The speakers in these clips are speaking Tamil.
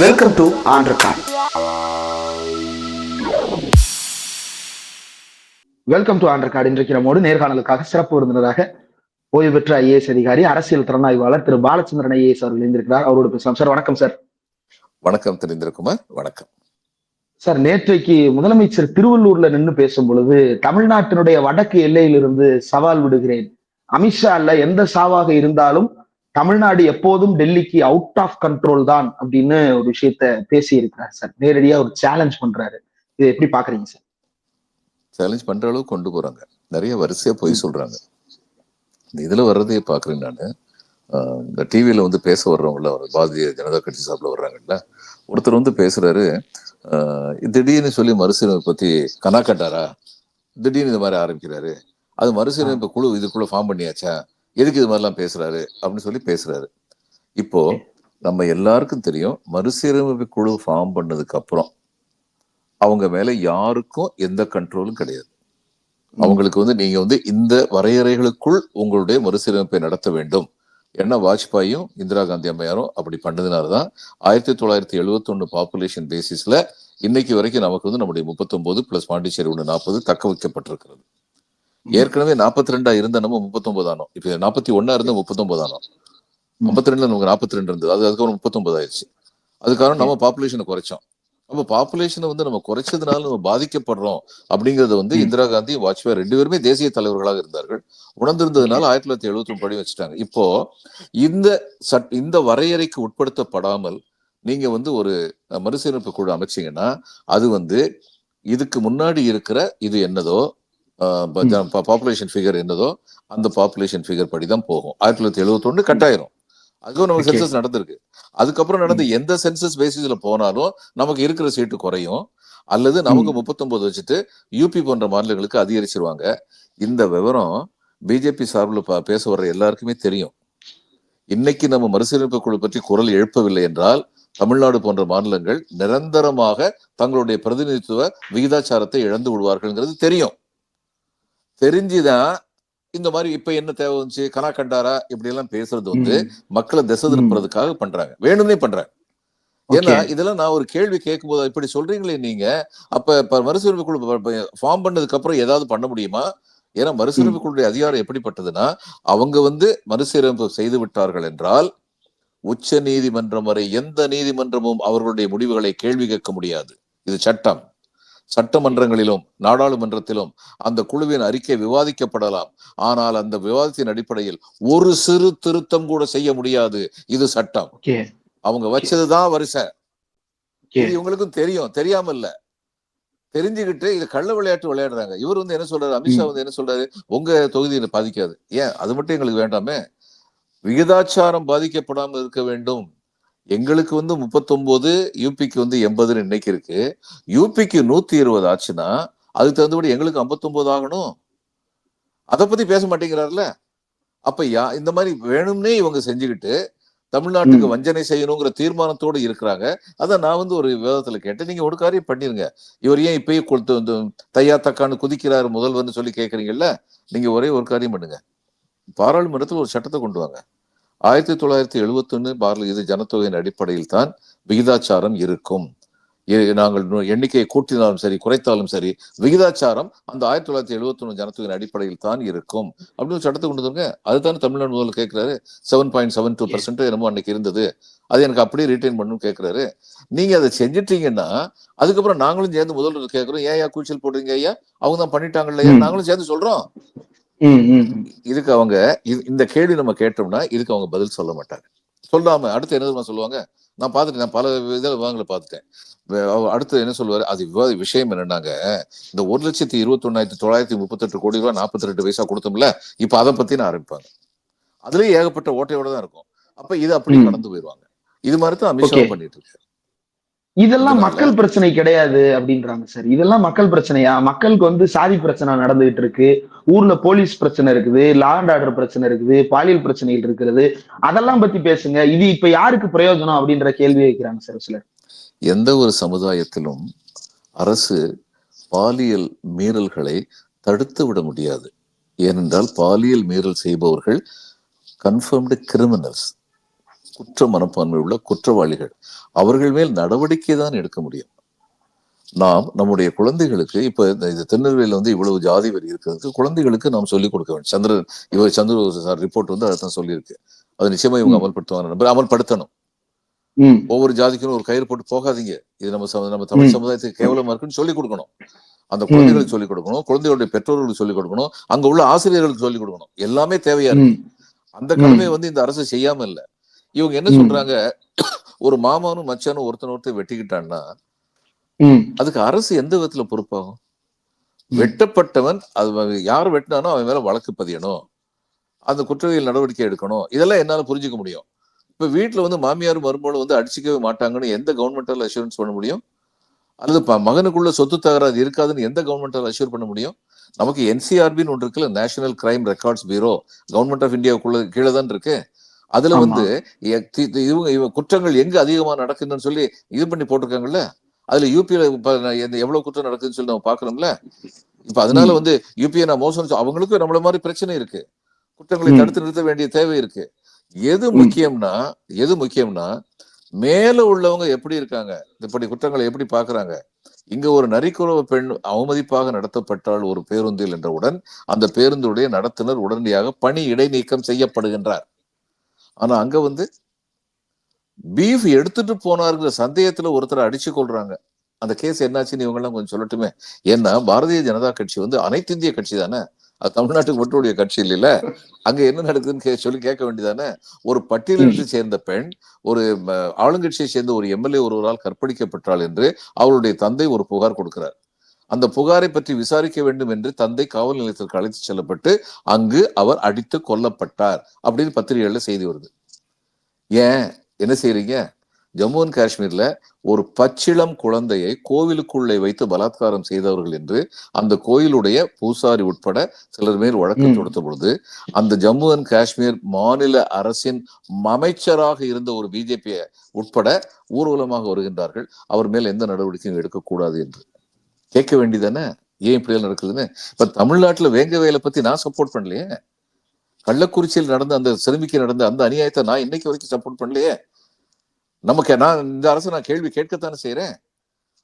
Welcome to on record welcome to on record இன்றைக்கு நம்மோடு நேர்காணலுக்காக சிறப்பு விருந்தினராக ஓய்வு பெற்ற ஐஏஎஸ் அதிகாரி அரசியல் திறனாய்வாளர் திரு பாலச்சந்திரன் ஐஏஎஸ் அவர்கள் இருந்திருக்கிறார் அவரோடு பேசலாம். சார் வணக்கம் சார். வணக்கம் தெரிந்திருக்குமார். வணக்கம். சார் நேற்றைக்கு முதலமைச்சர் திருவள்ளூர்ல நின்று பேசும் பொழுது தமிழ்நாட்டினுடைய வடக்கு எல்லையிலிருந்து சவால் விடுகிறேன். அமித்ஷா அல்ல எந்த சாவாக இருந்தாலும் தமிழ்நாடு எப்போதும் டெல்லிக்கு அவுட் ஆஃப் கண்ட்ரோல் தான் அப்படின்னு ஒரு விஷயத்த பேசி இருக்கிறார் சார் நேரடியா ஒரு சேலஞ்ச் பண்றாரு. இது எப்படி பாக்குறீங்க சார் சேலஞ்ச் பண்ற அளவுக்கு கொண்டு போறாங்க. நிறைய வரிசையா போய் சொல்றாங்க. இந்த இதுல வர்றதே பாக்குறேன் நான். இந்த டிவியில வந்து பேச வர்றவங்கள பாரதிய ஜனதா கட்சி சார்பில் வர்றாங்கல்ல. ஒருத்தர் வந்து பேசுறாரு ஆஹ் திடீர்னு சொல்லி மறுசீரமைப்பு பத்தி கனா கட்டாரா திடீர்னு இந்த மாதிரி ஆரம்பிக்கிறாரு. அது மறுசீரமைப்பு குழு இதுக்குள்ள ஃபார்ம் பண்ணியாச்சா? எதுக்கு இது மாதிரிலாம் பேசுறாரு? அப்படின்னு சொல்லி பேசுறாரு. இப்போ நம்ம எல்லாருக்கும் தெரியும் மறுசீரமைப்பு குழு ஃபார்ம் பண்ணதுக்கு அப்புறம் அவங்க மேல யாருக்கும் எந்த கண்ட்ரோலும் கிடையாது. அவங்களுக்கு வந்து நீங்க வந்து இந்த வரையறைகளுக்குள் உங்களுடைய மறுசீரமைப்பை நடத்த வேண்டும். ஏன்னா வாஜ்பாயும் இந்திரா காந்தி அம்மையாரும் அப்படி பண்ணதுனாலதான் ஆயிரத்தி தொள்ளாயிரத்தி எழுபத்தி ஒன்னு பாப்புலேஷன் பேசிஸ்ல இன்னைக்கு வரைக்கும் நமக்கு வந்து நம்முடைய முப்பத்தொன்பது பிளஸ் பாண்டிச்சேரி ஒன்று நாற்பது தக்க வைக்கப்பட்டிருக்கிறது. ஏற்கனவே நாற்பத்தி ரெண்டா இருந்த நம்ம முப்பத்தொன்பது ஆனோம் இப்ப நாற்பத்தி ஒன்னா இருந்த முப்பத்தொன்பது ஆனோம் ஐம்பத்தி ரெண்டுல நமக்கு நாற்பத்தி ரெண்டு இருந்தது. அது அதுக்கப்புறம் முப்பத்தொன்பது ஆயிடுச்சு. அதுக்காக நம்ம பாப்புலேஷனை குறைச்சோம். அப்ப பாப்புலேஷனை வந்து நம்ம குறைச்சதுனால நம்ம பாதிக்கப்படுறோம் அப்படிங்கறத வந்து. இந்திரா காந்தி வாஜ்பாய் ரெண்டு பேருமே தேசிய தலைவர்களாக இருந்தார்கள். உணர்ந்திருந்ததுனால ஆயிரத்தி தொள்ளாயிரத்தி எழுபத்தி ஒன்பது படி வச்சுட்டாங்க. இப்போ இந்த சட் இந்த வரையறைக்கு உட்படுத்தப்படாமல் நீங்க வந்து ஒரு மறுசீரமைப்பு குழு அமைச்சீங்கன்னா அது வந்து இதுக்கு முன்னாடி இருக்கிற இது என்னதோ பாப்புலேஷன் ஃபிகர் என்னதோ அந்த பாப்புலேஷன் ஃபிகர் படி தான் போகும். ஆயிரத்தி தொள்ளாயிரத்தி எழுபத்தி ஒண்ணு கட்டாயிரும் அதுவும் நம்ம. சென்சஸ் நடந்திருக்கு. அதுக்கப்புறம் நடந்த எந்த சென்சஸ் பேசிஸ்ல போனாலும் நமக்கு இருக்கிற சீட்டு குறையும். அல்லது நமக்கு முப்பத்தொன்பது வச்சுட்டு யூபி போன்ற மாநிலங்களுக்கு அதிகரிச்சிருவாங்க. இந்த விவரம் பிஜேபி சார்பில் பேச வர்ற எல்லாருக்குமே தெரியும். இன்னைக்கு நம்ம மறுசீரமைப்பு குழு பற்றி குரல் எழுப்பவில்லை என்றால் தமிழ்நாடு போன்ற மாநிலங்கள் நிரந்தரமாக தங்களுடைய பிரதிநிதித்துவ விகிதாச்சாரத்தை இழந்து விடுவார்கள்ங்கிறது தெரியும். தெரிஞ்சுதான் இந்த மாதிரி இப்ப என்ன தேவை வந்துச்சு? கனா கண்டாரா? இப்படி எல்லாம் பேசுறது வந்து மக்களை திசை திருப்புறதுக்காக பண்றாங்க. வேணும்னே பண்றாங்க. ஏன்னா. இதெல்லாம் நான் ஒரு கேள்வி கேட்கும்போது இப்படி சொல்றீங்களே நீங்க? அப்ப மறுசீரமைப்பு குழு ஃபார்ம் பண்ணதுக்கு அப்புறம் ஏதாவது பண்ண முடியுமா? ஏன்னா மறுசீரமைப்பு குழுடைய அதிகாரம் எப்படிப்பட்டதுன்னா அவங்க வந்து மறுசீரமைப்பு செய்து விட்டார்கள் என்றால் உச்ச நீதிமன்றம் வரை எந்த நீதிமன்றமும் அவர்களுடைய முடிவுகளை கேள்வி கேட்க முடியாது. இது சட்டம். சட்டமன்றங்களிலும் நாடாளுமன்றத்திலும் அந்த குழுவின் அறிக்கை விவாதிக்கப்படலாம். ஆனால் அந்த விவாதத்தின் அடிப்படையில் ஒரு சிறு திருத்தம் கூட செய்ய முடியாது. இது சட்டம். அவங்க வச்சதுதான் வரிசை. இது இவங்களுக்கும் தெரியும். தெரியாம இல்ல தெரிஞ்சுக்கிட்டு இது கள்ள விளையாட்டு விளையாடுறாங்க. இவர் வந்து என்ன சொல்றாரு? அமித்ஷா வந்து என்ன சொல்றாரு? உங்க தொகுதியை பாதிக்காது. ஏன்? அது மட்டும் எங்களுக்கு வேண்டாமே? விகிதாச்சாரம் பாதிக்கப்படாமல் இருக்க வேண்டும். எங்களுக்கு வந்து முப்பத்தொன்பது யூபிக்கு வந்து எண்பதுன்னு இன்னைக்கு இருக்கு. யூபிக்கு நூத்தி இருபது ஆச்சுன்னா அதுக்கு தகுந்தபடி எங்களுக்கு 59 ஆகணும். அதை பத்தி பேச மாட்டேங்கிறாருல அப்ப யா இந்த மாதிரி வேணும்னே இவங்க செஞ்சுக்கிட்டு தமிழ்நாட்டுக்கு. வஞ்சனை செய்யணுங்கிற தீர்மானத்தோடு இருக்கிறாங்க. அதான் நான் வந்து ஒரு விவாதத்துல கேட்டேன். நீங்க ஒரு காரியம் பண்ணிருங்க. இவர் ஏன் இப்பயே கொடுத்து தையா தக்கான்னு குதிக்கிறாரு முதல்வர்னு சொல்லி கேக்குறீங்கல்ல? நீங்க ஒரே ஒரு காரியம் பண்ணுங்க. பாராளுமன்றத்தில் ஒரு சட்டத்தை கொண்டு வாங்க. ஆயிரத்தி தொள்ளாயிரத்தி எழுபத்தொன்னு பாரல இது ஜனத்தொகையின் அடிப்படையில் தான் விகிதாச்சாரம் இருக்கும். நாங்கள் எண்ணிக்கையை கூட்டினாலும் சரி குறைத்தாலும் சரி விகிதாச்சாரம் அந்த ஆயிரத்தி தொள்ளாயிரத்தி எழுபத்தொன்னு ஜனத்தொகையின் அடிப்படையில் தான் இருக்கும். அப்படின்னு ஒரு சட்டத்தை கொண்டு வந்துருங்க அதுதானே தமிழ்நாடு முதல்ல கேட்கிறாரு seven point seven two percent என்னமோ அன்னைக்கு இருந்தது. அது எனக்கு அப்படியே ரிட்டைன் பண்ணணும் கேட்கிறாரு நீங்க அதை செஞ்சிட்டீங்கன்னா அதுக்கப்புறம் நாங்களும் சேர்ந்து முதல்வர் கேட்கிறோம் ஏன் ஐயா கூச்சல் போடுறீங்க ஐயா? அவங்க தான் பண்ணிட்டாங்கல்ல. நாங்களும் சேர்ந்து சொல்றோம். இதுக்கு அவங்க இந்த கேள்வி நம்ம கேட்டோம்னா இதுக்கு அவங்க பதில் சொல்ல மாட்டாங்க. சொல்லாம அடுத்து என்ன சொல்லுவாங்க? நான் பார்த்துட்டேன் நான் பல இதில் விவாதங்களை பார்த்துட்டேன். அடுத்து என்ன சொல்லுவாரு? அது விவாத விஷயம் என்னன்னாங்க இந்த ஒரு லட்சத்தி இருபத்தி ஒன்னாயிரத்தி தொள்ளாயிரத்தி முப்பத்தெட்டு கோடி ரூபாய் நாற்பத்தி ரெண்டு பைசா கொடுத்தோம்ல இப்ப அதை பத்தி நான் ஆரம்பிப்பாங்க. அதுலயும் ஏகப்பட்ட ஓட்டையோட தான் இருக்கும். அப்ப இது அப்படியே ம். கடந்து போயிடுவாங்க. இது மாதிரி தான் அமித்ஷா. பண்ணிட்டு இருக்காரு. இதெல்லாம் மக்கள் பிரச்சனை கிடையாது அப்படின்றாங்க சார். இதெல்லாம் மக்கள் பிரச்சனையா? மக்களுக்கு வந்து சாதி பிரச்சனை நடந்துகிட்டு இருக்கு. ஊர்ல போலீஸ் பிரச்சனை இருக்குது லா அண்ட் ஆர்டர் பிரச்சனை இருக்குது பாலியல் பிரச்சனைகள் இருக்கிறது. அதெல்லாம் பத்தி பேசுங்க. இது இப்ப யாருக்கு பிரயோஜனம் அப்படின்ற கேள்வி வைக்கிறாங்க சார் சிலர். எந்த ஒரு சமுதாயத்திலும் அரசு பாலியல் மீறல்களை தடுத்து விட முடியாது. ஏனென்றால் பாலியல் மீறல் செய்பவர்கள் கன்ஃபர்ம்டு கிரிமினல்ஸ் குற்ற மனப்பான்மை உள்ள குற்றவாளிகள். அவர்கள் மேல் நடவடிக்கை தான் எடுக்க முடியும். நாம் நம்முடைய குழந்தைகளுக்கு இப்ப இந்த திருநெல்வேலியில வந்து இவ்வளவு ஜாதி வரி இருக்கிறதுக்கு குழந்தைகளுக்கு நாம் சொல்லிக் கொடுக்க வேண்டும். சந்திரன் இவர் சந்திர சார் ரிப்போர்ட் வந்து அதான் சொல்லியிருக்கு. அது நிச்சயமா இவங்க. அமல்படுத்துவாங்க. அமல்படுத்தணும். ஒவ்வொரு ஜாதிக்கும் ஒரு கயிறு போட்டு போகாதீங்க. இது நம்ம நம்ம தமிழ். சமுதாயத்துக்கு கேவலமா இருக்குன்னு சொல்லிக் கொடுக்கணும். அந்த குழந்தைகளுக்கு சொல்லிக் கொடுக்கணும். குழந்தைகளுடைய பெற்றோர்களுக்கு சொல்லிக் கொடுக்கணும். அங்க உள்ள ஆசிரியர்களுக்கு சொல்லிக் கொடுக்கணும். எல்லாமே தேவையா இருக்கு. அந்த கடமையை வந்து இந்த அரசு செய்யாம இல்ல. இவங்க என்ன. சொல்றாங்க? ஒரு மாமானும் மச்சானும் ஒருத்தன் ஒருத்தர் வெட்டிக்கிட்டான்னா ம். அதுக்கு அரசு எந்த விதத்துல பொறுப்பாகும். வெட்டப்பட்டவன் அது யார் வெட்டினானோ அவன் மேல வழக்கு பதியணும். அந்த குற்றவியல் நடவடிக்கை எடுக்கணும். இதெல்லாம் என்னால புரிஞ்சுக்க முடியும். இப்ப வீட்டுல வந்து மாமியார் மருமகளும் வந்து அடிச்சுக்கவே மாட்டாங்கன்னு எந்த கவர்மெண்டால அஷூரன்ஸ் பண்ண முடியும்? அல்லது மகனுக்குள்ள சொத்து தகராறு இருக்காதுன்னு எந்த கவர்மெண்டால அஷூர் பண்ண முடியும்? நமக்கு என்சிஆர்பின்னு ஒன்று இருக்குல்ல national crime records bureau government of இந்தியாவுக்குள்ள கீழே தான் இருக்கு. அதுல. வந்து இவங்க இவங்க குற்றங்கள் எங்க அதிகமா நடக்குதுன்னு சொல்லி இது பண்ணி போட்டிருக்காங்கல்ல அதுல யூபியில எவ்வளவு குற்றம் நடக்குதுன்னு சொல்லி நம்ம பாக்கணும்ல இப்ப அதனால. வந்து யூபிஐ நான் மோசம் அவங்களுக்கும் நம்மள மாதிரி பிரச்சனை இருக்கு குற்றங்களை. தடுத்து நிறுத்த வேண்டிய தேவை இருக்கு எது. முக்கியம்னா எது முக்கியம்னா மேல உள்ளவங்க எப்படி இருக்காங்க இப்படி குற்றங்களை எப்படி பாக்குறாங்க இங்க ஒரு நரிக்குறவ பெண் அவமதிப்பாக நடத்தப்பட்டால் ஒரு பேருந்தில் என்றவுடன் அந்த பேருந்துடைய நடத்துனர் உடனடியாக பணி இடைநீக்கம் செய்யப்படுகின்றார் ஆனா அங்க வந்து பீஃப் எடுத்துட்டு போனாருங்கிற சந்தேகத்துல ஒருத்தரை அடிச்சு கொள்றாங்க அந்த கேஸ் என்னாச்சுன்னு இவங்க எல்லாம் கொஞ்சம் சொல்லட்டுமே. ஏன்னா பாரதிய ஜனதா கட்சி வந்து அனைத்து இந்திய கட்சி தானே? அது தமிழ்நாட்டுக்கு மட்டுடைய கட்சி இல்லைல்ல? அங்க என்ன நடக்குதுன்னு கே- சொல்லி கேட்க வேண்டியதானே? ஒரு பட்டியலிட்டு சேர்ந்த பெண் ஒரு ஆளுங்கட்சியை சேர்ந்த ஒரு எம்எல்ஏ ஒருவரால் கற்பழிக்கப்பட்டாள் என்று அவருடைய தந்தை ஒரு புகார் கொடுக்கிறார். அந்த புகாரை பற்றி விசாரிக்க வேண்டும் என்று தந்தை காவல் நிலையத்திற்கு அழைத்து செல்லப்பட்டு அங்கு அவர் அடித்து கொல்லப்பட்டார் அப்படின்னு பத்திரிகைகள்ல செய்தி வருது. ஏன்? என்ன செய்றீங்க? ஜம்மு அண்ட் காஷ்மீர்ல ஒரு பச்சிளம் குழந்தையை கோவிலுக்குள்ளே வைத்து பலாத்காரம் செய்தவர்கள் என்று அந்த கோயிலுடைய பூசாரி உட்பட சிலர் மேல் வழக்கு ம். தொடுத்த பொழுது அந்த ஜம்மு அண்ட் காஷ்மீர் மாநில அரசின் அமைச்சராக இருந்த ஒரு பிஜேபி உட்பட ஊர்வலமாக வருகின்றார்கள். அவர் மேல் எந்த நடவடிக்கையும் எடுக்கக்கூடாது என்று. கேட்க வேண்டியதானே ஏன் இப்படி எல்லாம் நடக்குதுன்னு? இப்ப தமிழ்நாட்டுல வேங்க வேலை பத்தி நான் சப்போர்ட் பண்ணலையே. கள்ளக்குறிச்சியில் நடந்த அந்த சிறுமிக்கு நடந்த அந்த அநியாயத்தை நான் இன்னைக்கு வரைக்கும் சப்போர்ட் பண்ணலையே. நமக்கு நான் இந்த அரசு நான் கேள்வி கேட்கத்தானே செய்றேன்.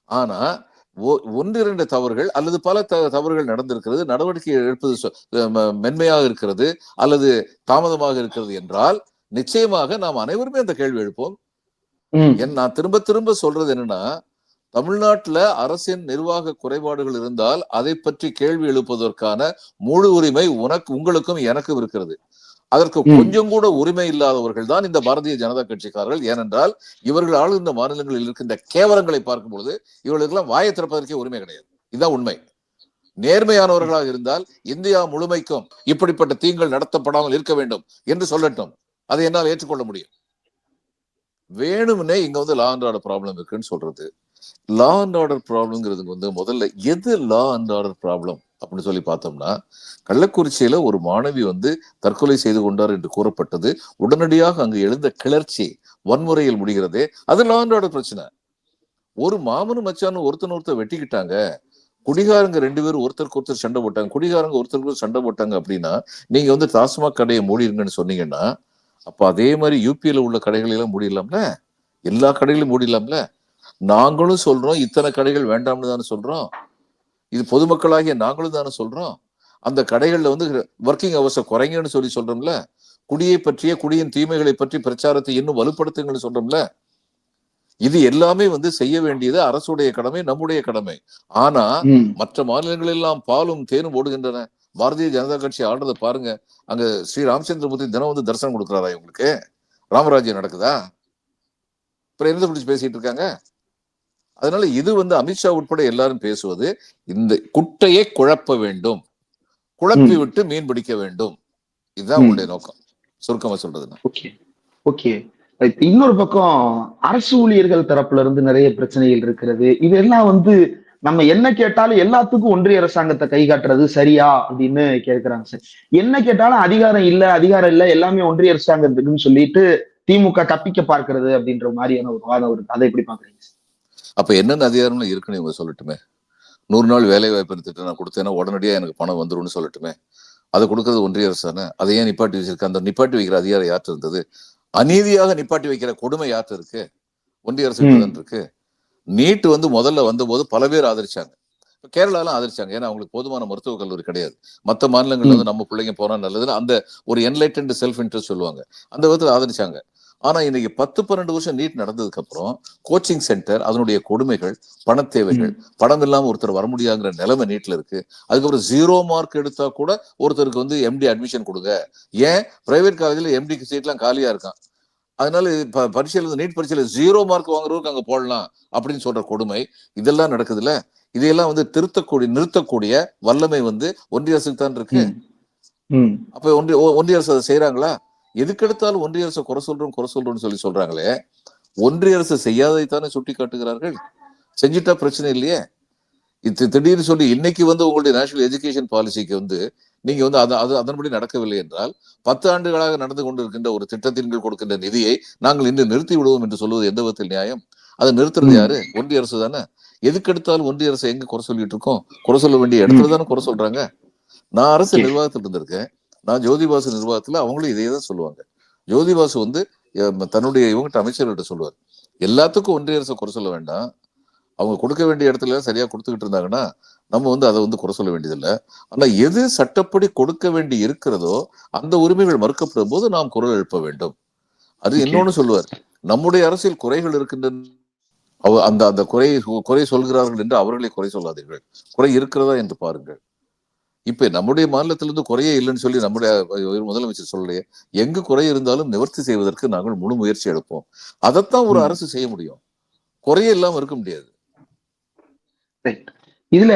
ஆனா ஒ- ஒன்று இரண்டு தவறுகள் அல்லது பல த- தவறுகள் நடந்திருக்கிறது. நடவடிக்கை எடுப்பது மென்மையாக இருக்கிறது அல்லது தாமதமாக இருக்கிறது என்றால் நிச்சயமாக நாம் அனைவருமே அந்த கேள்வி எழுப்போம். என் நான் திரும்ப திரும்ப சொல்றது என்னன்னா தமிழ்நாட்டுல அரசின் நிர்வாக குறைபாடுகள் இருந்தால் அதை பற்றி கேள்வி எழுப்புவதற்கான முழு உரிமை உனக்கு உங்களுக்கும் எனக்கும் இருக்கிறது. அதற்கு. கொஞ்சம் கூட உரிமை இல்லாதவர்கள் தான் இந்த பாரதிய ஜனதா கட்சிக்காரர்கள். ஏனென்றால் இவர்கள் ஆளுகின்ற மாநிலங்களில் இருக்கின்ற கேவலங்களை பார்க்கும் பொழுது இவர்களுக்கெல்லாம் வாயை திறப்பதற்கே உரிமை கிடையாது. இதுதான் உண்மை. நேர்மையானவர்களாக இருந்தால் இந்தியா முழுமைக்கும் இப்படிப்பட்ட தீங்கள் நடத்தப்படாமல் இருக்க வேண்டும் என்று சொல்லட்டும். அதை என்னால் ஏற்றுக்கொள்ள முடியும். வேணும்னே இங்க வந்து லா அண்ட் ப்ராப்ளம் இருக்குன்னு சொல்றது. லா அண்ட் ஆர்டர் ப்ராப்ளம்ங்கிறது வந்து முதல்ல எது லா அண்ட் ஆர்டர் ப்ராப்ளம் அப்படின்னு சொல்லி பார்த்தோம்னா கள்ளக்குறிச்சியில ஒரு மாணவி வந்து தற்கொலை செய்து கொண்டார் என்று கூறப்பட்டது. உடனடியாக அங்கு எழுந்த கிளர்ச்சி வன்முறையில் முடிகிறது. அது லா அண்ட் ஆர்டர் பிரச்சனை. ஒரு மாமனும் மச்சானும் ஒருத்தன் ஒருத்தர் வெட்டிக்கிட்டாங்க. குடிகாரங்க ரெண்டு பேரும் ஒருத்தருக்கு ஒருத்தர் சண்டை போட்டாங்க. குடிகாரங்க ஒருத்தருக்கு ஒருத்தர் சண்டை போட்டாங்க அப்படின்னா நீங்க வந்து டாஸ்மாக் கடையை மூடிருங்கன்னு சொன்னீங்கன்னா அப்ப அதே மாதிரி யூபியில உள்ள கடைகளெல்லாம் மூடிடலாம்ல? எல்லா கடைகளையும் மூடிடலாம்ல? நாங்களும் சொல்றோம் இத்தனை கடைகள் வேண்டாம்னு தானே சொல்றோம். இது பொதுமக்களாகிய நாங்களும் தானே சொல்றோம். அந்த கடைகள்ல வந்து ஒர்க்கிங் ஹவர்ஸை குறைங்கன்னு சொல்லி சொல்றோம்ல. குடியை பற்றிய குடியின் தீமைகளை பற்றி பிரச்சாரத்தை இன்னும் வலுப்படுத்துங்கன்னு சொல்றோம்ல. இது எல்லாமே வந்து செய்ய வேண்டியது அரசுடைய கடமை நம்முடைய கடமை. ஆனா மற்ற மாநிலங்கள் எல்லாம் பாலும் தேனும் ஓடுகின்றன. பாரதிய ஜனதா கட்சி ஆடுறதை பாருங்க. அங்க ஸ்ரீ ராமச்சந்திரமூர்த்தி தினம் வந்து தரிசனம் கொடுக்குறாரா இவங்களுக்கு? ராமராஜ்யம் நடக்குதா? அப்புறம் என்ன பிடிச்சு பேசிட்டு இருக்காங்க? அதனால இது வந்து அமித்ஷா உட்பட எல்லாரும் பேசுவது இந்த குட்டையை குழப்ப வேண்டும். குழப்பி. விட்டு மீன் பிடிக்க வேண்டும். இதுதான். உங்களுடைய நோக்கம். சுருக்கமா சொல்றதுன்னா ஓகே. ஓகே. இன்னொரு பக்கம் அரசு ஊழியர்கள் தரப்புல இருந்து நிறைய பிரச்சனைகள் இருக்கிறது. இதெல்லாம் வந்து நம்ம என்ன கேட்டாலும் எல்லாத்துக்கும் ஒன்றிய அரசாங்கத்தை கை காட்டுறது சரியா அப்படின்னு கேட்கிறாங்க சார். என்ன கேட்டாலும் அதிகாரம் இல்ல அதிகாரம் இல்ல எல்லாமே ஒன்றிய அரசாங்கத்துக்குன்னு சொல்லிட்டு திமுக தப்பிக்க பார்க்கிறது அப்படின்ற மாதிரியான ஒரு வாதம் இருக்கு அதை எப்படி பாக்குறீங்க சார்? அப்ப என்னென்ன அதிகாரம்லாம் இருக்குன்னு இவங்க சொல்லட்டுமே. நூறு நாள் வேலை வாய்ப்பு திட்டம் நான் கொடுத்தேன்னா உடனடியா எனக்கு பணம் வந்துரும்னு சொல்லட்டுமே. அதை கொடுக்கறது ஒன்றிய அரசு தானே? அதை ஏன் நிப்பாட்டி வச்சிருக்க? அந்த நிப்பாட்டி வைக்கிற அதிகாரம் யார்கிட்ட இருந்தது? அநீதியாக நிப்பாட்டி வைக்கிற கொடுமை யார்கிட்ட இருக்கு? ஒன்றிய அரசு. இருக்கு. நீட் வந்து முதல்ல வந்தபோது பல பேர் ஆதரிச்சாங்க. இப்ப கேரளாலாம் ஆதரிச்சாங்க. ஏன்னா அவங்களுக்கு போதுமான மருத்துவக் கல்லூரி கிடையாது. மத்த மாநிலங்கள்ல வந்து நம்ம பிள்ளைங்க போனா நல்லதுன்னு அந்த ஒரு என்லைட்டன்ட் செல்ஃப் இன்ட்ரெஸ்ட் சொல்லுவாங்க. அந்த விதத்துல ஆதரிச்சாங்க. ஆனா இன்னைக்கு பத்து பன்னெண்டு வருஷம் நீட் நடந்ததுக்கு அப்புறம் கோச்சிங் சென்டர் அதனுடைய கொடுமைகள் பணத் தேவைகள் பணம் இல்லாம ஒருத்தர் வர முடியாங்கிற நிலைமை நீட்ல இருக்கு. அதுக்கப்புறம் ஜீரோ மார்க் எடுத்தா கூட ஒருத்தருக்கு வந்து எம்டி அட்மிஷன் கொடுங்க. ஏன்? பிரைவேட் காலேஜ்ல எம்டி சீட்லாம் காலியா இருக்கான். அதனால பரீட்சையில நீட் பரீட்சையில ஜீரோ மார்க் வாங்குறவருக்கு அங்க போடலாம் அப்படின்னு சொல்ற கொடுமை இதெல்லாம் நடக்குதுல்ல? இதையெல்லாம் வந்து திருத்தக்கூடிய நிறுத்தக்கூடிய வல்லமை வந்து ஒன்றிய அரசுக்கு தான் இருக்கு. அப்ப ஒன்றிய ஒன்றிய அரசு அதை செய்யறாங்களா எதுக்கெடுத்தாலும் ஒன்றிய அரசை குறை சொல்றோம் குறை சொல்றோம்னு சொல்லி சொல்றாங்களே ஒன்றிய அரசு செய்யாததை தானே சுட்டி காட்டுகிறார்கள் செஞ்சுட்டா பிரச்சனை இல்லையே? இது திடீர்னு சொல்லி இன்னைக்கு வந்து உங்களுடைய நேஷனல் எஜுகேஷன் பாலிசிக்கு வந்து நீங்க வந்து அது அது அதன்படி நடக்கவில்லை என்றால் பத்து ஆண்டுகளாக நடந்து கொண்டிருக்கின்ற ஒரு திட்டத்தின் கீழ் கொடுக்கின்ற நிதியை நாங்கள் இன்று நிறுத்தி விடுவோம் என்று சொல்வது எந்த விதத்தில் நியாயம்? அதை நிறுத்துறது. யாரு? ஒன்றிய அரசு தானே. எதுக்கெடுத்தாலும் ஒன்றிய அரசு எங்க குறை சொல்லிட்டு இருக்கோம்? குறை சொல்ல வேண்டிய இடத்துல தானே குறை சொல்றாங்க? நான் அரசு. நிர்வாகத்தில் இருந்திருக்கேன் நான் ஜோதிபாசு நிர்வாகத்துல அவங்களும் இதே தான் சொல்லுவாங்க. ஜோதிபாசு வந்து தன்னுடைய இவங்ககிட்ட அமைச்சர்கிட்ட சொல்லுவார். எல்லாத்துக்கும் ஒன்றிய அரசு குறை சொல்ல வேண்டாம். அவங்க கொடுக்க வேண்டிய இடத்துல சரியா கொடுத்துக்கிட்டு இருந்தாங்கன்னா நம்ம வந்து அதை வந்து குறை சொல்ல வேண்டியதில்லை. ஆனா எது சட்டப்படி கொடுக்க வேண்டி இருக்கிறதோ அந்த உரிமைகள் மறுக்கப்படும் போது நாம் குரல் எழுப்ப வேண்டும். அது. இன்னொன்னு சொல்லுவார். நம்முடைய அரசியல் குறைகள் இருக்கின்றன அவ அந்த அந்த குறை குறை சொல்கிறார்கள் என்று அவர்களை குறை சொல்லாதீர்கள். குறை இருக்கிறதா என்று பாருங்கள். இப்ப நம்முடைய மாநிலத்திலிருந்து குறையே இல்லைன்னு சொல்லி நம்முடைய முதலமைச்சர் சொல்லலையே. எங்கு குறை இருந்தாலும் நிவர்த்தி செய்வதற்கு நாங்கள் முழு முயற்சி எடுப்போம். அதைத்தான் ஒரு. அரசு செய்ய முடியும். குறையே இல்லாம இருக்க முடியாது. இதுல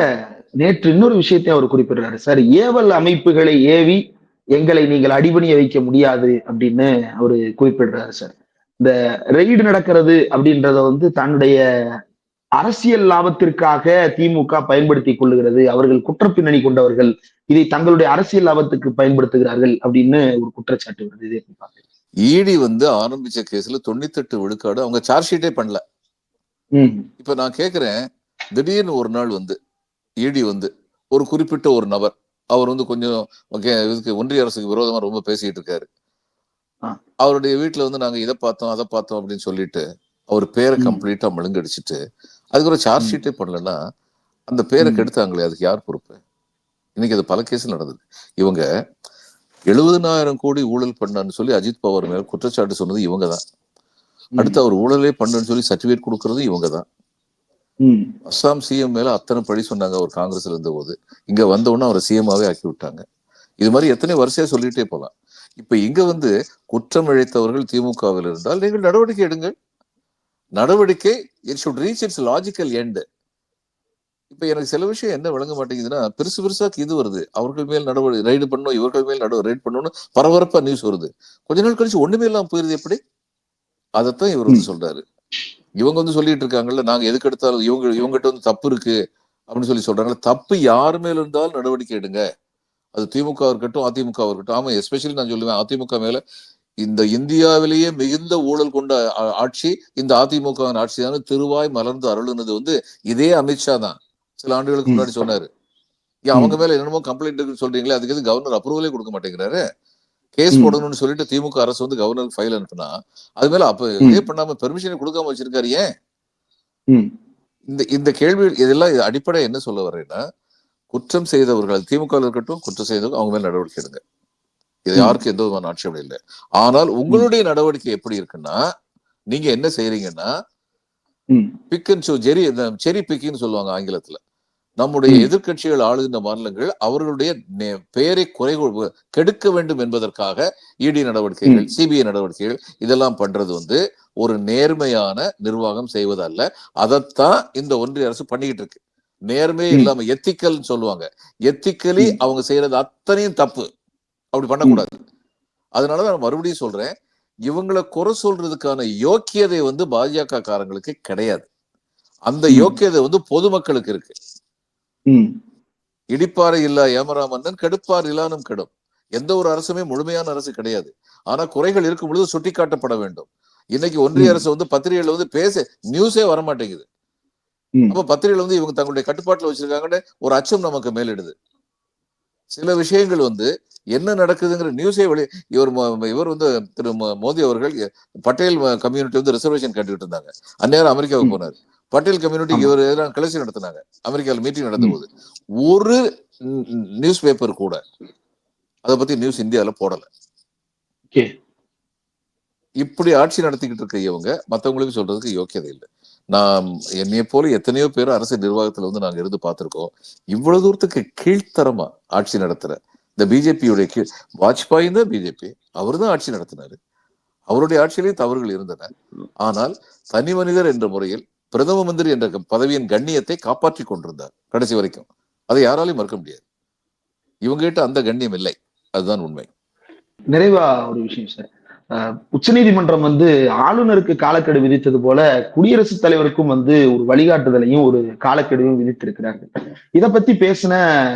நேற்று இன்னொரு விஷயத்தை அவர் குறிப்பிடுறாரு. சார் ஏவல் அமைப்புகளை ஏவி எங்களை நீங்கள் அடிபணிய வைக்க முடியாது அப்படின்னு அவரு குறிப்பிடுறாரு சார். இந்த ரெய்டு நடக்கிறது அப்படின்றத வந்து தன்னுடைய அரசியல் லாபத்திற்காக திமுக பயன்படுத்தி கொள்ளுகிறது அவர்கள் குற்றப்பின்னணி கொண்டவர்கள் இதை தங்களுடைய அரசியல் லாபத்துக்கு பயன்படுத்துகிறார்கள் அப்படின்னு ஒரு குற்றச்சாட்டு வருது இது? இடி வந்து ஆரம்பிச்ச கேஸ்ல தொண்ணூத்தெட்டு விழுக்காடு அவங்க சார்ஜ் ஷீட்டே பண்ணல இப்ப நான் கேக்குறேன் திடீர்னு ஒரு நாள் வந்து இடி வந்து ஒரு குறிப்பிட்ட ஒரு நபர் அவர் வந்து கொஞ்சம் இதுக்கு ஒன்றிய அரசுக்கு விரோதமா ரொம்ப பேசிட்டு இருக்காரு. அவருடைய வீட்டுல வந்து நாங்க இதை பார்த்தோம் அதை பார்த்தோம் அப்படின்னு சொல்லிட்டு அவர் பேரை. கம்ப்ளீட்டா மழுங்கடிச்சிட்டு அதுக்கு ஒரு சார்ஜ். ஷீட்டே பண்ணலன்னா அந்த பேரை. கெடுத்தாங்களே அதுக்கு யார் பொறுப்பு? இன்னைக்கு அது பல கேஸ் நடந்தது. இவங்க எழுபதனாயிரம் கோடி ஊழல் பண்ணான்னு சொல்லி அஜித் பவார் மேல குற்றச்சாட்டு சொன்னது இவங்க தான். அடுத்து அவர் ஊழலே பண்ணன்னு சொல்லி சர்டிபிகேட் கொடுக்கறதும் இவங்க தான். அஸ்ஸாம் சிஎம் மேல அத்தனை பழி சொன்னாங்க அவர் காங்கிரஸ்ல இருந்த போது இங்க வந்த உடனே அவரை சிஎம்மாவே ஆக்கி விட்டாங்க. இது மாதிரி எத்தனை வரிசையா சொல்லிட்டே போலாம் இப்ப இங்க வந்து குற்றம் இழைத்தவர்கள் திமுகவில் இருந்தால் நீங்கள் நடவடிக்கை எடுங்கள். நடவடிக்கை it should reach its logical end இப்ப எனக்கு சில விஷயம் என்ன விளங்க மாட்டேங்குதுன்னா பெருசு பெருசா இது வருது. அவர்கள் மேல் நடவடிக்கை ரைடு பண்ணணும் இவர்கள் மேல் நட ரைடு பண்ணணும்னு பரபரப்பா நியூஸ் வருது. கொஞ்ச நாள் கழிச்சு ஒண்ணுமே இல்லாம போயிருது எப்படி? அதைத்தான் இவர் வந்து சொல்றாரு. இவங்க வந்து சொல்லிட்டு இருக்காங்கல்ல நாங்க எதுக்கு எடுத்தாலும் இவங்க இவங்ககிட்ட வந்து தப்பு இருக்கு அப்படின்னு சொல்லி சொல்றாங்கல்ல தப்பு யார் மேல இருந்தாலும் நடவடிக்கை எடுங்க. அது திமுக இருக்கட்டும் அதிமுக இருக்கட்டும். ஆமா எஸ்பெஷலி நான் சொல்லுவேன் அதிமுக மேல இந்த இந்தியாவிலேயே மிகுந்த ஊழல் கொண்ட ஆட்சி இந்த அதிமுக வின் ஆட்சி தான். திருவாய் மலர்ந்து அருளுனது வந்து இதே அமித்ஷா தான். சில ஆண்டுகளுக்கு. முன்னாடி சொன்னாரு. அவங்க மேல என்னமோ கம்ப்ளைண்ட் இருக்குன்னு சொல்றீங்களே அதுக்கு எது கவர்னர் அப்ரூவலே கொடுக்க மாட்டேங்கிறாரு? கேஸ். போடணும்னு சொல்லிட்டு திமுக அரசு வந்து கவர்னருக்கு ஃபைல் அனுப்புனா அது மேல அப்ப. இதே பண்ணாம பெர்மிஷன் கொடுக்காம வச்சிருக்காரு ஏன்? இந்த இந்த கேள்வி இதெல்லாம் இது அடிப்படை என்ன சொல்ல வர்றேன்னா குற்றம் செய்தவர்கள் திமுக இருக்கட்டும் குற்றம் செய்தவங்க அவங்க மேல நடவடிக்கை எடுங்க. இது. யாருக்கும் எந்த விதமான ஆட்சேபம் இல்லை. ஆனால் உங்களுடைய நடவடிக்கை எப்படி இருக்குன்னா நீங்க என்ன செய்றீங்கன்னா ம். Big and show cherry cherry பிக்கின்னு சொல்லுவாங்க ஆங்கிலத்துல. நம்முடைய ம். எதிர்க்கட்சிகள் ஆளுகின்ற மாநிலங்கள் அவர்களுடைய பெயரை குறை கெடுக்க வேண்டும் என்பதற்காக இடி நடவடிக்கைகள் சிபிஐ நடவடிக்கைகள் இதெல்லாம் பண்றது வந்து ஒரு நேர்மையான நிர்வாகம் செய்வதல்ல. அதைத்தான் இந்த ஒன்றிய அரசு பண்ணிக்கிட்டு இருக்கு. நேர்மையே. இல்லாம எத்திக்கல் சொல்லுவாங்க. எத்திக்கலி. அவங்க செய்யறது அத்தனையும் தப்பு. அப்படி பண்ணக்கூடாது. அதனாலதான் நான் மறுபடியும் சொல்றேன் இவங்களை குறை சொல்றதுக்கான யோக்கியதை வந்து பாஜக காரங்களுக்கு கிடையாது. அந்த. யோக்கியதை வந்து பொதுமக்களுக்கு இருக்கு. இடிப்பாறை இல்லா ஏமரா மன்னன் கெடுப்பார் இல்லானும் கெடும். எந்த ஒரு அரசுமே முழுமையான அரசு கிடையாது. ஆனா குறைகள் இருக்கும் பொழுது சுட்டிக்காட்டப்பட வேண்டும். இன்னைக்கு ஒன்றிய. அரசு வந்து பத்திரிகைகள் வந்து பேச நியூஸே வர மாட்டேங்குது அப்ப பத்திரிகைகள் வந்து இவங்க தங்களுடைய கட்டுப்பாட்டுல வச்சிருக்காங்கன்னு ஒரு அச்சம் நமக்கு மேலிடுது. சில விஷயங்கள் வந்து என்ன நடக்குதுங்கிற நியூஸே வெளி இவர் இவர் வந்து திரு மோ- மோடி அவர்கள் பட்டேல் கம்யூனிட்டி வந்து ரிசர்வேஷன் கேட்டுக்கிட்டு இருந்தாங்க. அந்நேரம் அமெரிக்காவுக்கு. போனார். பட்டேல் கம்யூனிட்டி. இவர் எதிராக கிளர்ச்சி நடத்தினாங்க. அமெரிக்காவில் மீட்டிங் நடந்த போது ஒரு நியூஸ் பேப்பர் கூட அதை பத்தி நியூஸ் இந்தியால போடல. இப்படி ஆட்சி நடத்திக்கிட்டு இருக்க இவங்க மத்தவங்களுக்கு சொல்றதுக்கு யோக்கியதை இல்லை. நான் என்னைய போல எத்தனையோ பேர் அரசு நிர்வாகத்துல வந்து நாங்க இருந்து பார்த்திருக்கோம். இவ்வளவு தூரத்துக்கு கீழ்த்தரமா ஆட்சி நடத்துற இந்த பிஜேபியுடைய கீழ் வாஜ்பாயும் தான் பிஜேபி அவர் தான் ஆட்சி நடத்தினாரு. அவருடைய ஆட்சியிலேயும் தவறுகள் இருந்தன. ஆனால் தனி மனிதர் என்ற முறையில் பிரதம மந்திரி என்ற பதவியின் கண்ணியத்தை காப்பாற்றி கொண்டிருந்தார் கடைசி வரைக்கும். அதை யாராலையும் மறுக்க முடியாது. இவங்க கிட்ட அந்த கண்ணியம் இல்லை. அதுதான் உண்மை. நிறைவா ஒரு விஷயம் சார். உச்சநீதிமன்றம் வந்து ஆளுநருக்கு காலக்கெடு விதித்தது போல குடியரசுத் தலைவருக்கும் வந்து ஒரு வழிகாட்டுதலையும் ஒரு காலக்கெடுவையும் விதித்திருக்கிறார்கள். இத பத்தி பேசின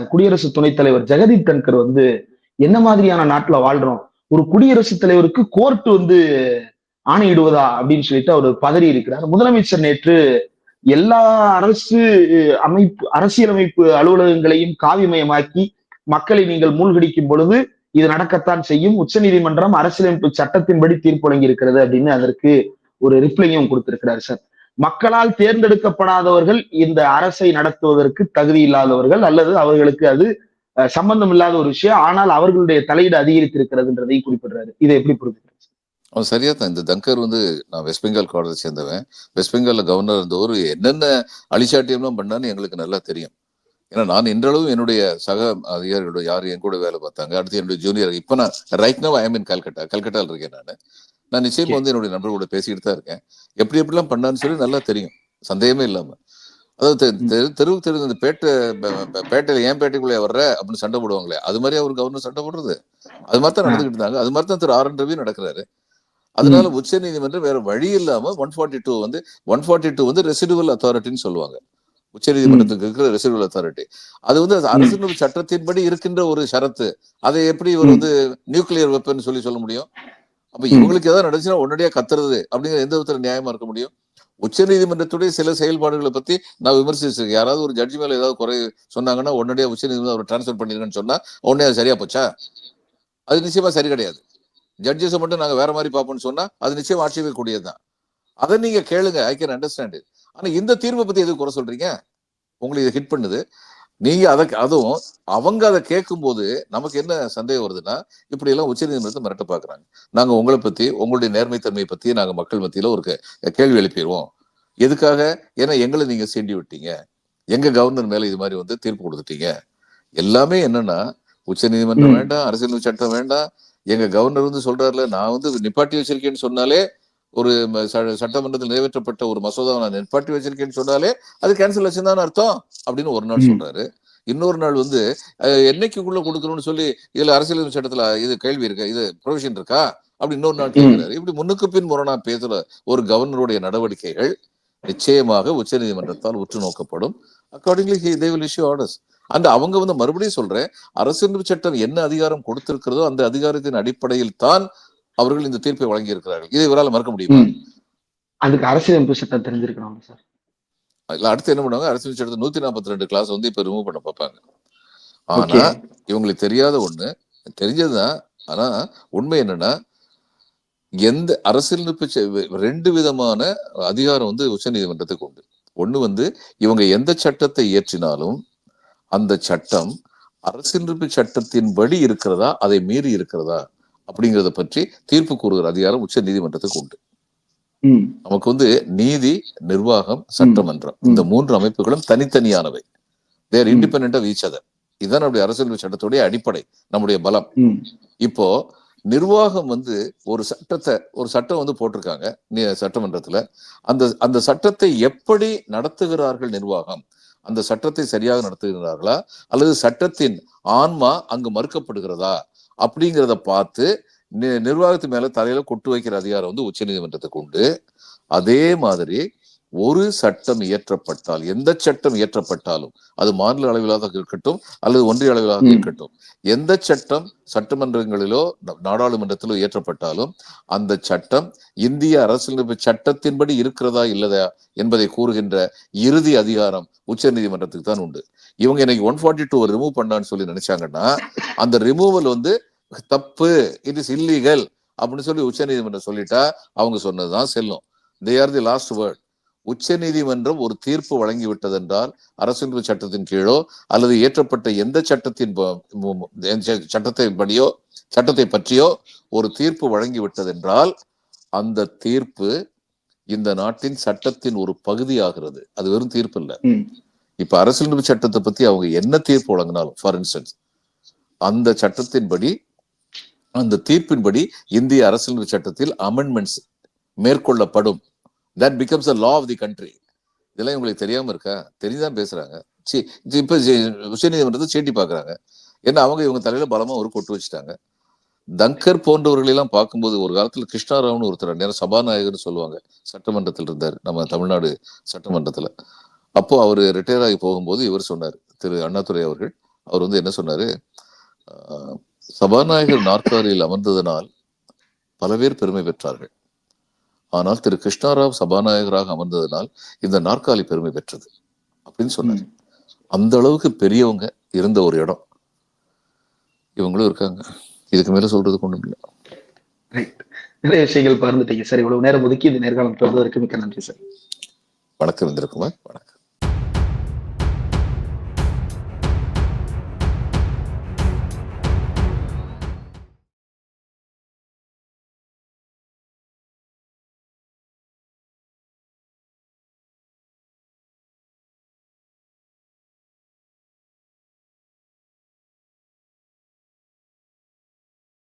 குடியரசு துணைத் தலைவர் ஜெகதீப் தன்கர் வந்து என்ன மாதிரியான நாட்டுல வாழ்றோம்? ஒரு குடியரசுத் தலைவருக்கு கோர்ட் வந்து ஆணையிடுவதா? அப்படின்னு சொல்லிட்டு அவர் பதறி இருக்கிறார் முதலமைச்சர் நேற்று எல்லா அரசு அமைப்பு அரசியலமைப்பு அலுவலகங்களையும் காவிமயமாக்கி மக்களை நீங்கள் மூழ்கடிக்கும் பொழுது இது நடக்கத்தான் செய்யும். உச்சநீதிமன்றம் அரசியலமைப்பு சட்டத்தின்படி தீர்ப்பு வழங்கி இருக்கிறது அப்படின்னு அதற்கு ஒரு ரிப்ளையும் கொடுத்திருக்கிறார் சார். மக்களால் தேர்ந்தெடுக்கப்படாதவர்கள் இந்த அரசை நடத்துவதற்கு தகுதி இல்லாதவர்கள் அல்லது அவர்களுக்கு அது சம்பந்தம் இல்லாத ஒரு விஷயம். ஆனால் அவர்களுடைய தலையீடு அதிகரித்திருக்கிறதுன்றதையும் குறிப்பிடுறாரு. இதை எப்படி புரிஞ்சுக்கிறது அவன் சரியா தான் இந்த தங்கர் வந்து நான் வெஸ்ட் பெங்கால் காலேஜ் சேர்ந்தவன். வெஸ்ட் பெங்கால்ல கவர்னர் இருந்தவர் என்னென்ன அழிச்சாட்டியம்லாம் பண்ணான்னு எங்களுக்கு நல்லா தெரியும். ஏன்னா நான் இன்றளவும் என்னுடைய சக அதிகாரிகளோட யார் என் கூட வேலை பார்த்தாங்க அடுத்து என்னுடைய ஜூனியர் இப்போ நான் right now I mean Calcutta கல்கட்டாவில் இருக்கேன் நான். நான் நிச்சயமா. வந்து என்னுடைய நண்பர்களோட பேசிக்கிட்டு தான் இருக்கேன். எப்படி எப்படிலாம் பண்ணான்னு சொல்லி நல்லா தெரியும். சந்தேகமே இல்லாம. அதாவது தெ- தெரு இந்த பேட்டை பேட்டையில ஏன் பேட்டைக்குள்ளே வர்ற அப்படின்னு சண்டை போடுவாங்களே அது மாதிரி அவர் கவர்னர் சண்டை போடுறது. அது மாதிரி தான். நடந்துகிட்டு இருந்தாங்க. அது மாதிரி தான் திரு ஆர் என் ரவி நடக்கிறாரு. அதனால உச்ச நீதிமன்றம் வேற வழி இல்லாம ஒன் ஃபார்ட்டி டூ வந்து ஒன் ஃபார்ட்டி டூ வந்து ரெசிடுவல் அத்தாரிட்டின்னு சொல்லுவாங்க. உச்ச நீதிமன்றத்துக்கு இருக்கிற ரெசிடுவல் அத்தாரிட்டி அது வந்து அரசியல் சட்டத்தின்படி இருக்கின்ற ஒரு ஷரத்து. அதை எப்படி இவர். வந்து நியூக்ளியர் வெப்பன் சொல்லி சொல்ல முடியும்? அப்ப. இவங்களுக்கு ஏதாவது நடந்துச்சுன்னா உடனடியா கத்துறது அப்படிங்கிற எந்த விதத்துல நியாயமா இருக்க முடியும்? உச்ச நீதிமன்றத்துடைய சில செயல்பாடுகளை பத்தி நான் விமர்சிச்சிருக்கேன். யாராவது ஒரு ஜட்ஜி மேல ஏதாவது குறை சொன்னாங்கன்னா உடனடியா உச்ச நீதிமன்றம் அவர் டிரான்ஸ்ஃபர் பண்ணிருக்கேன்னு சொன்னா உடனே அது சரியா போச்சா? அது நிச்சயமா சரி கிடையாது. ஜட்ஜஸை மட்டும் நாங்க வேற மாதிரி பார்ப்போம்னு சொன்னா அது நிச்சயம் ஆட்சேபிக்கக்கூடியதுதான் அதை நீங்க கேளுங்க. ஐ கேன் அண்டர்ஸ்டாண்ட் ஆனா இந்த தீர்வை பத்தி எதுக்கு குறை சொல்றீங்க? உங்களுக்கு இது ஹிட் பண்ணுது. நீங்க அதை அதுவும் அவங்க அதை கேட்கும்போது நமக்கு என்ன சந்தேகம் வருதுன்னா இப்படி எல்லாம் உச்சநீதிமன்றத்தை மிரட்ட பாக்குறாங்க நாங்க உங்களை பத்தி உங்களுடைய நேர்மைத்தன்மையை பத்தி நாங்க மக்கள் மத்தியில ஒரு கேள்வி எழுப்பிடுவோம். எதுக்காக? ஏன்னா எங்களை நீங்க சீண்டி விட்டீங்க. எங்க கவர்னர் மேல இது மாதிரி வந்து தீர்ப்பு கொடுத்துட்டீங்க. எல்லாமே என்னன்னா உச்ச நீதிமன்றம். வேண்டாம் அரசியல் சட்டம் வேண்டாம். எங்க கவர்னர் வந்து சொல்றாருல நான் வந்து நிப்பாட்டி வச்சிருக்கேன்னு சொன்னாலே ஒரு சட்டமன்றத்தில் நிறைவேற்றப்பட்ட ஒரு மசோதாவை நான் நிப்பாட்டி வச்சிருக்கேன்னு சொன்னாலே அது கேன்சல் வச்சுதான் அர்த்தம்? அப்படின்னு ஒரு நாள். சொல்றாரு. இன்னொரு நாள் வந்து என்னைக்குள்ள கொடுக்கணும்னு சொல்லி இதுல அரசியல் சட்டத்துல இது கேள்வி இருக்கா? இது ப்ரொவிஷன் இருக்கா? அப்படி இன்னொரு நாள் கேட்கிறாரு. இப்படி முன்னுக்கு பின் முரணா பேசுற ஒரு கவர்னருடைய நடவடிக்கைகள் நிச்சயமாக உச்சநீதிமன்றத்தால் உற்று நோக்கப்படும். Accordingly they will issue orders அந்த அவங்க வந்து மறுபடியும் சொல்றேன் அரசியல் சட்டம் என்ன அதிகாரம் கொடுத்திருக்கிறதோ அந்த அதிகாரத்தின் அடிப்படையில் தான் அவர்கள் இந்த தீர்ப்பை வழங்கி இருக்கிறார்கள் இதை இவரால் மறக்க முடியுமா. அதுக்கு அரசியலமைப்பு சட்டம் தெரிஞ்சிருக்கணும் சார். இல்ல அடுத்து என்ன பண்ணுவாங்க? அரசியல் சட்டத்தை நூத்தி நாற்பத்தி ரெண்டு கிளாஸ் வந்து இப்ப ரிமூவ் பண்ண பார்ப்பாங்க. ஆனா இவங்களுக்கு தெரியாத ஒண்ணு. தெரிஞ்சதுதான். ஆனா உண்மை என்னன்னா எந்த அரசியலமைப்பு ரெண்டு விதமான அதிகாரம் வந்து உச்சநீதிமன்றத்துக்கு உண்டு. ஒண்ணு வந்து இவங்க எந்த சட்டத்தை இயற்றினாலும் அந்த சட்டம் அரசியலமைப்பு சட்டத்தின்படி இருக்கிறதா அதை மீறி இருக்கிறதா? அப்படிங்கறத பற்றி தீர்ப்பு கூறுகிற அதிகாரம் உச்ச நீதிமன்றத்துக்கு உண்டு. நமக்கு வந்து நீதி நிர்வாகம் சட்டமன்றம் இந்த மூன்று அமைப்புகளும் தனித்தனியானவை. They're. Independent of each other இதுதான் நம்முடைய அரசியல் சட்டத்துடைய அடிப்படை நம்முடைய பலம். இப்போ நிர்வாகம் வந்து ஒரு சட்டத்தை ஒரு சட்டம் வந்து போட்டிருக்காங்க சட்டமன்றத்துல. அந்த அந்த சட்டத்தை எப்படி நடத்துகிறார்கள் நிர்வாகம்? அந்த சட்டத்தை சரியாக நடத்துகிறார்களா? அல்லது சட்டத்தின் ஆன்மா அங்கு மறுக்கப்படுகிறதா? அப்படிங்கிறத பார்த்து நிர்வாகத்து மேல தலையில கொட்டு வைக்கிற அதிகாரம் வந்து உச்சநீதிமன்றத்துக்கு உண்டு அதே மாதிரி ஒரு சட்டம் இயற்றப்பட்டால் எந்த சட்டம் இயற்றப்பட்டாலும் அது மாநில அளவிலாக இருக்கட்டும் அல்லது ஒன்றிய அளவிலாக. இருக்கட்டும் எந்த சட்டம் சட்டமன்றங்களிலோ நாடாளுமன்றத்திலோ இயற்றப்பட்டாலும் அந்த சட்டம் இந்திய அரசியலமைப்பு சட்டத்தின்படி இருக்கிறதா இல்லதா என்பதை கூறுகின்ற இறுதி அதிகாரம் உச்சநீதிமன்றத்துக்கு தான் உண்டு இவங்க இன்னைக்கு ஒன் ஃபார்ட்டி டூ ரிமூவ் பண்ணான்னு சொல்லி நினைச்சாங்கன்னா அந்த ரிமூவல் வந்து தப்பு இட் இஸ் இல்லீகல் அப்படின்னு சொல்லி உச்சநீதிமன்றம் சொல்லிட்டா அவங்க சொன்னதுதான் செல்லும். They are the last word உச்சநீதிமன்றம் ஒரு தீர்ப்பு வழங்கி விட்டதென்றால் அரசியலமைப்பு சட்டத்தின் கீழோ அல்லது இயற்றப்பட்ட எந்த சட்டத்தின் சட்டத்தை படியோ சட்டத்தை பற்றியோ ஒரு தீர்ப்பு வழங்கி விட்டதென்றால் அந்த தீர்ப்பு இந்த நாட்டின் சட்டத்தின் ஒரு பகுதியாகிறது. அது வெறும் தீர்ப்பு இல்ல. இப்ப அரசியலமைப்பு சட்டத்தை பத்தி அவங்க என்ன தீர்ப்பு வழங்கினாலும் ஃபார் இன்ஸ்டன்ஸ் அந்த சட்டத்தின்படி அந்த தீர்ப்பின்படி இந்திய அரசியலமைப்பு சட்டத்தில் அமெண்ட்மெண்ட்ஸ் மேற்கொள்ளப்படும். That becomes a law of the country இதெல்லாம் உங்களுக்கு தெரியாம இருக்கா? தெரிஞ்சுதான் பேசுறாங்க. சி இது இப்ப ஜெ- உச்சநீதிமன்றத்தை சேட்டி பாக்குறாங்க ஏன்னா அவங்க இவங்க தலையில பலமா ஒரு கொட்டு வச்சுட்டாங்க. தங்கர் போன்றவர்களை எல்லாம் பார்க்கும்போது ஒரு காலத்துல கிருஷ்ணாராவ்னு ஒருத்தர் நேரம் சபாநாயகர்னு சொல்லுவாங்க. சட்டமன்றத்தில் இருந்தார். நம்ம தமிழ்நாடு சட்டமன்றத்துல. அப்போ அவர் ரிட்டையர் ஆகி போகும்போது இவர் சொன்னார். திரு அண்ணாதுரை அவர்கள் அவர் வந்து என்ன சொன்னாரு? சபாநாயகர் நாற்காலியில் அமர்ந்ததனால் பல பேர் பெருமை பெற்றார்கள். ஆனால் திரு கிருஷ்ணாராவ் சபாநாயகராக அமர்ந்ததனால் இந்த நாற்காலி பெருமை பெற்றது அப்படின்னு சொன்னார். அந்த அளவுக்கு பெரியவங்க இருந்த ஒரு இடம். இவங்களும் இருக்காங்க. இதுக்கு மேல சொல்றதுக்கு ஒண்ணும் இல்லை. நிறைய விஷயங்கள் பகிர்ந்துட்டீங்க சார். இவ்வளவு நேரம் ஒதுக்கி இந்த நேர்காலம் தொடர்வதற்கு மிக்க நன்றி சார். வணக்கம். இந்திரகுமார் வணக்கம்.